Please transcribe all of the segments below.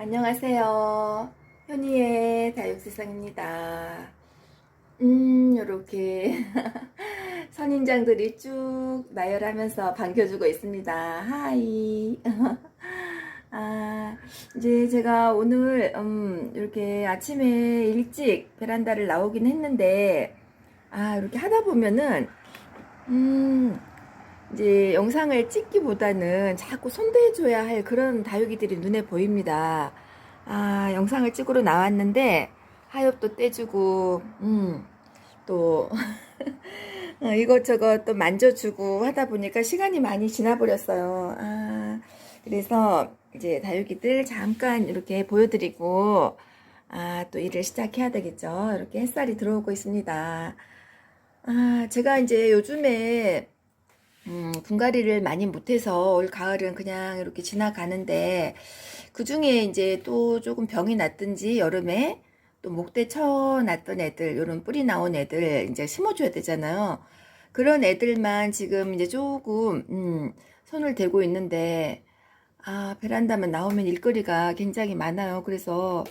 안녕하세요. 현이의 다육세상입니다. 음, 요렇게 선인장들이 쭉 나열하면서 반겨주고 있습니다. 하이. 아, 이제 제가 오늘, 음, 이렇게 아침에 일찍 베란다를 나오긴 했는데, 아, 이렇게 하다 보면은, 음, 이제 영상을 찍기보다는 자꾸 손대줘야 할 그런 다육이들이 눈에 보입니다. 아, 영상을 찍으러 나왔는데, 하엽도 떼주고, 음, 또, 어, 이것저것 또 만져주고 하다 보니까 시간이 많이 지나버렸어요. 아, 그래서 이제 다육이들 잠깐 이렇게 보여드리고, 아, 또 일을 시작해야 되겠죠. 이렇게 햇살이 들어오고 있습니다. 아, 제가 이제 요즘에 음, 분갈이를 많이 못해서 올 가을은 그냥 이렇게 지나가는데 그 중에 이제 또 조금 병이 났든지 여름에 또 목대 쳐 놨던 애들, 요런 뿌리 나온 애들 이제 심어줘야 되잖아요. 그런 애들만 지금 이제 조금 음, 손을 대고 있는데 아 베란다만 나오면 일거리가 굉장히 많아요. 그래서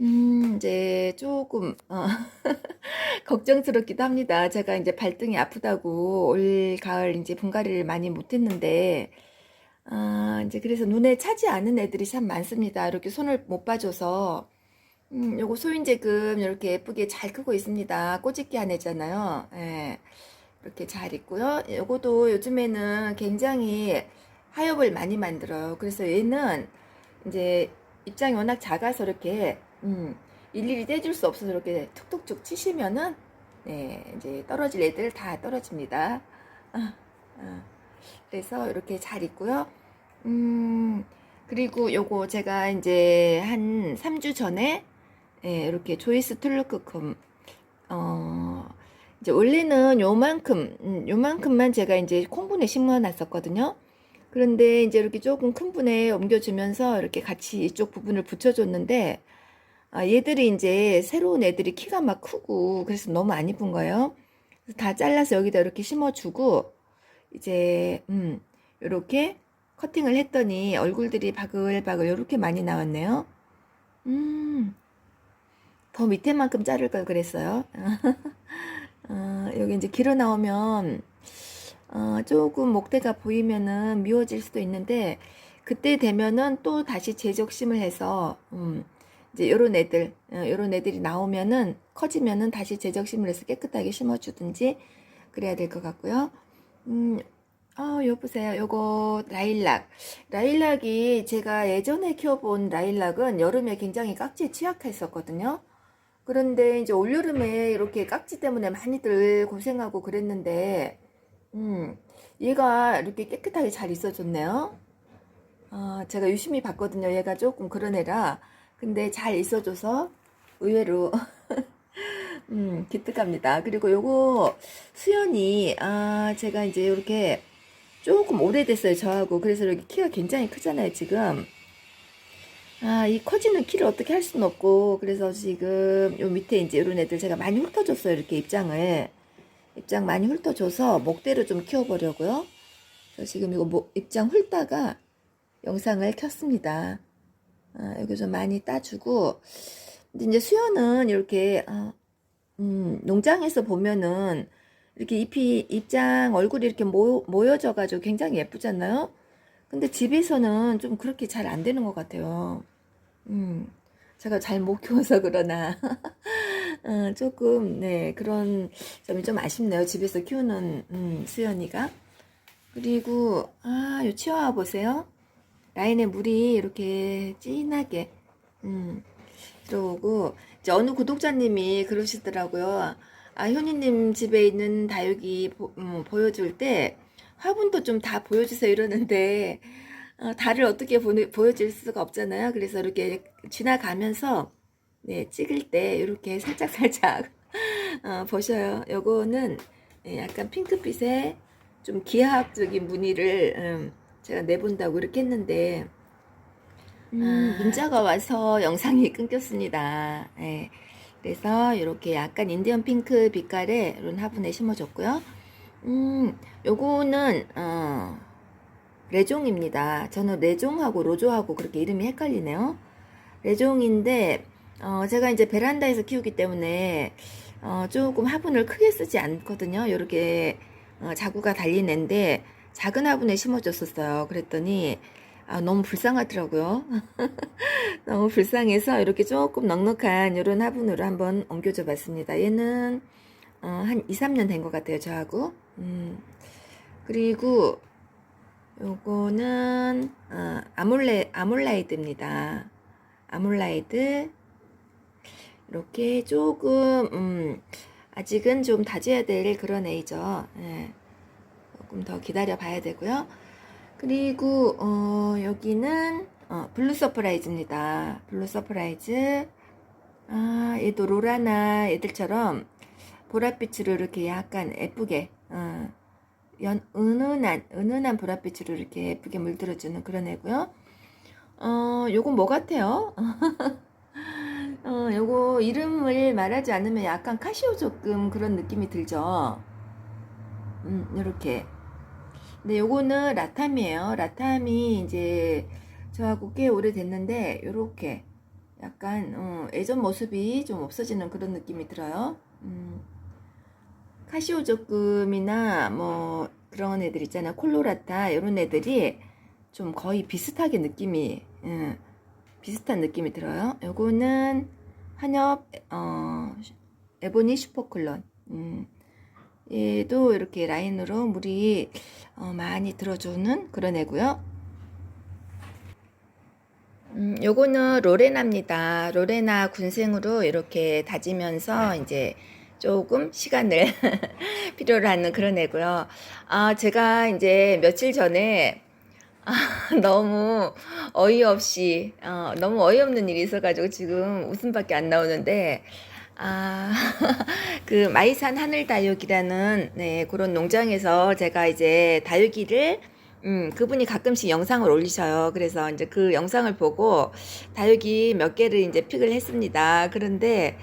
음, 이제 조금, 어, 걱정스럽기도 합니다. 제가 이제 발등이 아프다고 올 가을 이제 분갈이를 많이 못했는데, 아, 이제 그래서 눈에 차지 않은 애들이 참 많습니다. 이렇게 손을 못 봐줘서, 음, 요거 소인제금 이렇게 예쁘게 잘 크고 있습니다. 꼬집기 한 애잖아요. 예. 이렇게 잘 있고요. 요거도 요즘에는 굉장히 하엽을 많이 만들어요. 그래서 얘는 이제 입장이 워낙 작아서 이렇게 음, 일일이 떼줄 수 없어서 이렇게 툭툭툭 치시면은 네, 이제 떨어질 애들 다 떨어집니다. 아, 아. 그래서 이렇게 잘 있고요. 음, 그리고 요거 제가 이제 한 3주 전에 예, 이렇게 조이스 툴루크쿰 어, 이제 원래는 요만큼 음, 요만큼만 제가 이제 콩분에 심어 놨었거든요. 그런데 이제 이렇게 조금 큰 분에 옮겨주면서 이렇게 같이 이쪽 부분을 붙여줬는데 아, 얘들이 이제 새로운 애들이 키가 막 크고 그래서 너무 안 이쁜 거예요. 다 잘라서 여기다 이렇게 심어주고 이제 음 이렇게 커팅을 했더니 얼굴들이 바글바글 이렇게 많이 나왔네요. 음. 더 밑에만큼 자를 걸 그랬어요. 어, 여기 이제 길어 나오면 어, 조금 목대가 보이면은 미워질 수도 있는데 그때 되면은 또 다시 재적심을 해서 음, 이제 요런 애들 어, 요런 애들이 나오면은 커지면은 다시 재적심을 해서 깨끗하게 심어주든지 그래야 될 것 같고요. 음, 아, 요 보세요. 요거 라일락. 라일락이 제가 예전에 키워본 라일락은 여름에 굉장히 깍지에 취약했었거든요. 그런데 이제 올여름에 이렇게 깍지 때문에 많이들 고생하고 그랬는데, 음, 얘가 이렇게 깨끗하게 잘 있어줬네요. 아, 제가 유심히 봤거든요. 얘가 조금 그런 애라. 근데 잘 있어줘서 의외로, 음, 기특합니다. 그리고 요거 수연이, 아, 제가 이제 이렇게 조금 오래됐어요. 저하고. 그래서 이렇게 키가 굉장히 크잖아요. 지금. 아, 이 커지는 키를 어떻게 할 수는 없고, 그래서 지금 요 밑에 이제 이런 애들 제가 많이 훑어줬어요. 이렇게 입장을. 입장 많이 훑어줘서 목대로 좀 키워보려고요. 그래서 지금 이거 목, 입장 훑다가 영상을 켰습니다. 아, 여기 좀 많이 따주고, 근데 이제 수연은 이렇게, 아, 음, 농장에서 보면은 이렇게 잎이, 입장 얼굴이 이렇게 모, 모여져 가지고 굉장히 예쁘잖아요? 근데 집에서는 좀 그렇게 잘 안 되는 것 같아요. 음, 제가 잘 못 키워서 그러나. 어, 조금, 네, 그런 점이 좀 아쉽네요. 집에서 키우는, 음, 수연이가. 그리고, 아, 요 치와와 보세요. 라인에 물이 이렇게 진하게, 음, 들어오고, 이제 어느 구독자님이 그러시더라고요. 아, 현이님 집에 있는 다육이 보, 음, 보여줄 때, 화분도 좀 다 보여주세요 이러는데 어, 달을 어떻게 보, 보여줄 수가 없잖아요. 그래서 이렇게 지나가면서 네, 찍을 때 이렇게 살짝 살짝 어, 보셔요. 요거는 예, 약간 핑크빛의 좀 기하학적인 무늬를 음, 제가 내본다고 이렇게 했는데 음, 문자가 와서 영상이 끊겼습니다. 예, 그래서 이렇게 약간 인디언 핑크 빛깔의 이런 화분에 심어줬고요. 음, 요거는, 어, 레종입니다. 저는 레종하고 로조하고 그렇게 이름이 헷갈리네요. 레종인데 어, 제가 이제 베란다에서 키우기 때문에 어, 조금 화분을 크게 쓰지 않거든요. 이렇게 어, 자구가 달린 애인데 작은 화분에 심어줬었어요. 그랬더니 아, 너무 불쌍하더라고요. 너무 불쌍해서 이렇게 조금 넉넉한 이런 화분으로 한번 옮겨줘 봤습니다. 얘는 어, 한 2, 3년 된 것 같아요. 저하고. 음, 그리고 요거는 어, 아몰레, 아몰라이드입니다. 아몰라이드 이렇게 조금 음, 아직은 좀 다져야 될 그런 애이죠. 예. 조금 더 기다려 봐야 되고요. 그리고 어, 여기는 어, 블루 서프라이즈입니다. 블루 서프라이즈. 아, 얘도 로라나 애들처럼 보랏빛으로 이렇게 약간 예쁘게 어, 연, 은은한 은은한 보랏빛으로 이렇게 예쁘게 물들어주는 그런 애고요. 어, 요건 뭐 같아요? 어, 요거 이름을 말하지 않으면 약간 카시오 조금 그런 느낌이 들죠. 음, 요렇게. 근데 요거는 라탐이에요. 라탐이 이제 저하고 꽤 오래됐는데 요렇게 약간 어, 예전 모습이 좀 없어지는 그런 느낌이 들어요. 음, 카시오 조금이나 뭐 그런 애들 있잖아요. 콜로라타 이런 애들이 좀 거의 비슷하게 느낌이 예, 비슷한 느낌이 들어요. 요거는 한엽 어, 에보니 슈퍼클론. 음, 얘도 이렇게 라인으로 물이 어, 많이 들어주는 그런 애고요. 음, 요거는 로레나입니다. 로레나 군생으로 이렇게 다지면서 이제 조금 시간을 필요로 하는 그런 애고요. 아, 제가 이제 며칠 전에 아, 너무 어이없이, 어, 너무 어이없는 일이 있어가지고 지금 웃음밖에 안 나오는데, 아, 그 마이산 하늘 다육이라는 네, 그런 농장에서 제가 이제 다육이를 음, 그분이 가끔씩 영상을 올리셔요. 그래서 이제 그 영상을 보고 다육이 몇 개를 이제 픽을 했습니다. 그런데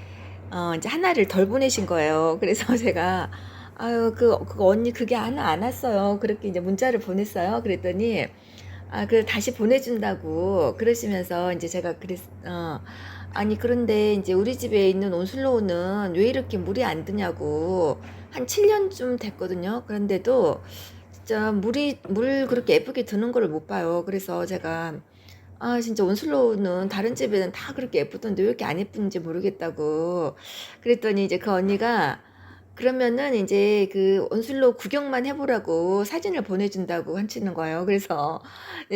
어, 이제 하나를 덜 보내신 거예요. 그래서 제가 아유 그, 그 언니 그게 하나 안 왔어요. 그렇게 이제 문자를 보냈어요. 그랬더니 아, 그 다시 보내준다고 그러시면서 이제 제가 그랬 어, 아니 그런데 이제 우리 집에 있는 온슬로우는 왜 이렇게 물이 안 드냐고 한 7년쯤 됐거든요. 그런데도 진짜 물이 물 그렇게 예쁘게 드는 거를 못 봐요. 그래서 제가 아 진짜 온슬로우는 다른 집에는 다 그렇게 예쁘던데 왜 이렇게 안 예쁜지 모르겠다고 그랬더니 이제 그 언니가 그러면은 이제 그 온슬로우 구경만 해보라고 사진을 보내준다고 하시는 거예요. 그래서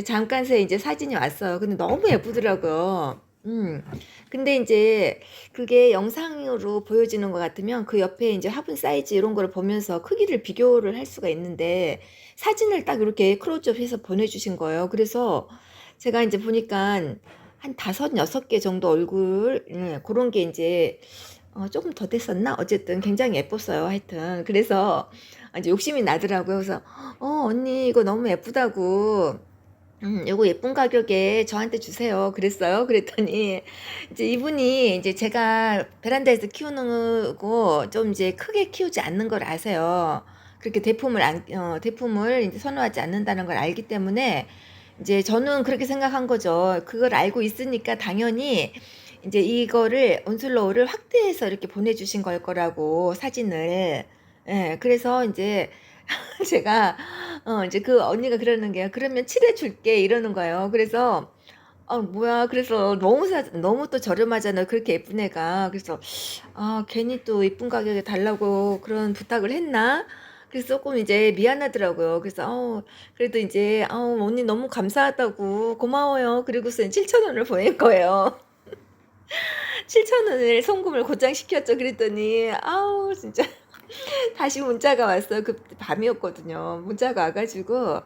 잠깐 새 이제 사진이 왔어요. 근데 너무 예쁘더라고요. 음. 근데 이제 그게 영상으로 보여지는 것 같으면 그 옆에 이제 화분 사이즈 이런 거를 보면서 크기를 비교를 할 수가 있는데 사진을 딱 이렇게 크로즈업해서 보내주신 거예요. 그래서 제가 이제 보니까 한 다섯 여섯 개 정도 얼굴 예, 그런 게 이제 어, 조금 더 됐었나? 어쨌든 굉장히 예뻤어요. 하여튼 그래서 이제 욕심이 나더라고요. 그래서 어 언니 이거 너무 예쁘다고. 음, 요거 예쁜 가격에 저한테 주세요. 그랬어요. 그랬더니, 이제 이분이 이제 제가 베란다에서 키우는 거좀 이제 크게 키우지 않는 걸 아세요. 그렇게 대품을 안, 어, 대품을 이제 선호하지 않는다는 걸 알기 때문에, 이제 저는 그렇게 생각한 거죠. 그걸 알고 있으니까 당연히 이제 이거를 온슬로우를 확대해서 이렇게 보내주신 걸 거라고 사진을. 예, 그래서 이제 제가 어 이제 그 언니가 그러는 게요. 그러면 칠해 줄게 이러는 거예요. 그래서 아 뭐야 그래서 너무 사 너무 또 저렴하잖아요. 그렇게 예쁜 애가. 그래서 아 괜히 또 이쁜 가격에 달라고 그런 부탁을 했나? 그래서 조금 이제 미안하더라고요. 그래서 어 그래도 이제 어 언니 너무 감사하다고 고마워요. 그리고서 7천 원을 보낸 거예요. 7천 원을 송금을 곧장 시켰죠. 그랬더니 아우 진짜 다시 문자가 왔어요. 그 밤이었거든요. 문자가 와가지고 어,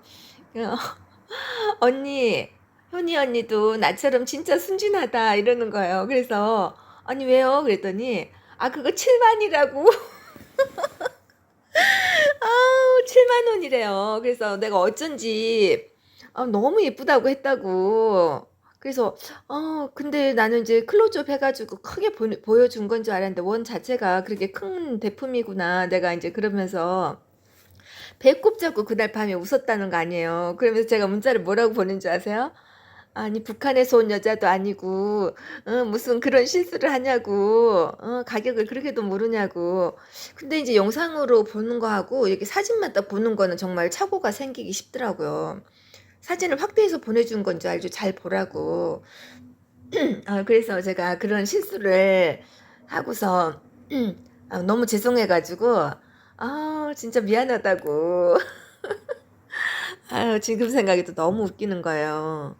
언니 현이 언니도 나처럼 진짜 순진하다 이러는 거예요. 그래서 아니 왜요? 그랬더니 아 그거 7만이라고. 아우 7만 원이래요. 그래서 내가 어쩐지 아, 너무 예쁘다고 했다고. 그래서 어 근데 나는 이제 클로즈업 해 가지고 크게 보, 보여준 건 줄 알았는데 원 자체가 그렇게 큰 대품이구나. 내가 이제 그러면서 배꼽 잡고 그날 밤에 웃었다는 거 아니에요. 그러면서 제가 문자를 뭐라고 보낸 줄 아세요? 아니 북한에서 온 여자도 아니고 어, 무슨 그런 실수를 하냐고 어, 가격을 그렇게도 모르냐고 근데 이제 영상으로 보는 거하고 이렇게 사진만 딱 보는 거는 정말 착오가 생기기 쉽더라고요 사진을 확대해서 보내준 건 줄 알죠. 잘 보라고. 아, 그래서 제가 그런 실수를 하고서 아, 너무 죄송해가지고 아 진짜 미안하다고. 아유 지금 생각해도 너무 웃기는 거예요.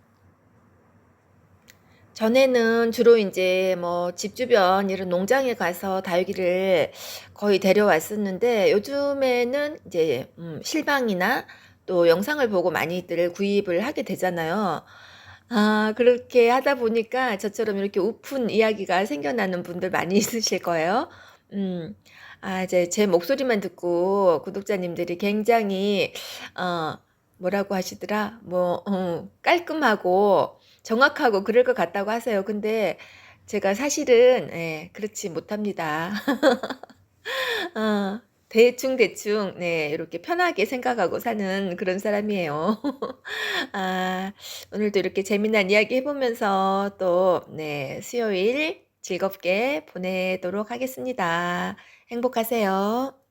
전에는 주로 이제 뭐 집 주변 이런 농장에 가서 다육이를 거의 데려왔었는데 요즘에는 이제 음, 실방이나 또 영상을 보고 많이들 구입을 하게 되잖아요. 아, 그렇게 하다 보니까 저처럼 이렇게 오픈 이야기가 생겨나는 분들 많이 있으실 거예요. 음, 아, 이제 제 목소리만 듣고 구독자님들이 굉장히, 어, 뭐라고 하시더라? 뭐, 어, 깔끔하고 정확하고 그럴 것 같다고 하세요. 근데 제가 사실은, 예, 그렇지 못합니다. 어, 대충 대충 네 이렇게 편하게 생각하고 사는 그런 사람이에요. 아, 오늘도 이렇게 재미난 이야기 해보면서 또 네, 수요일 즐겁게 보내도록 하겠습니다. 행복하세요.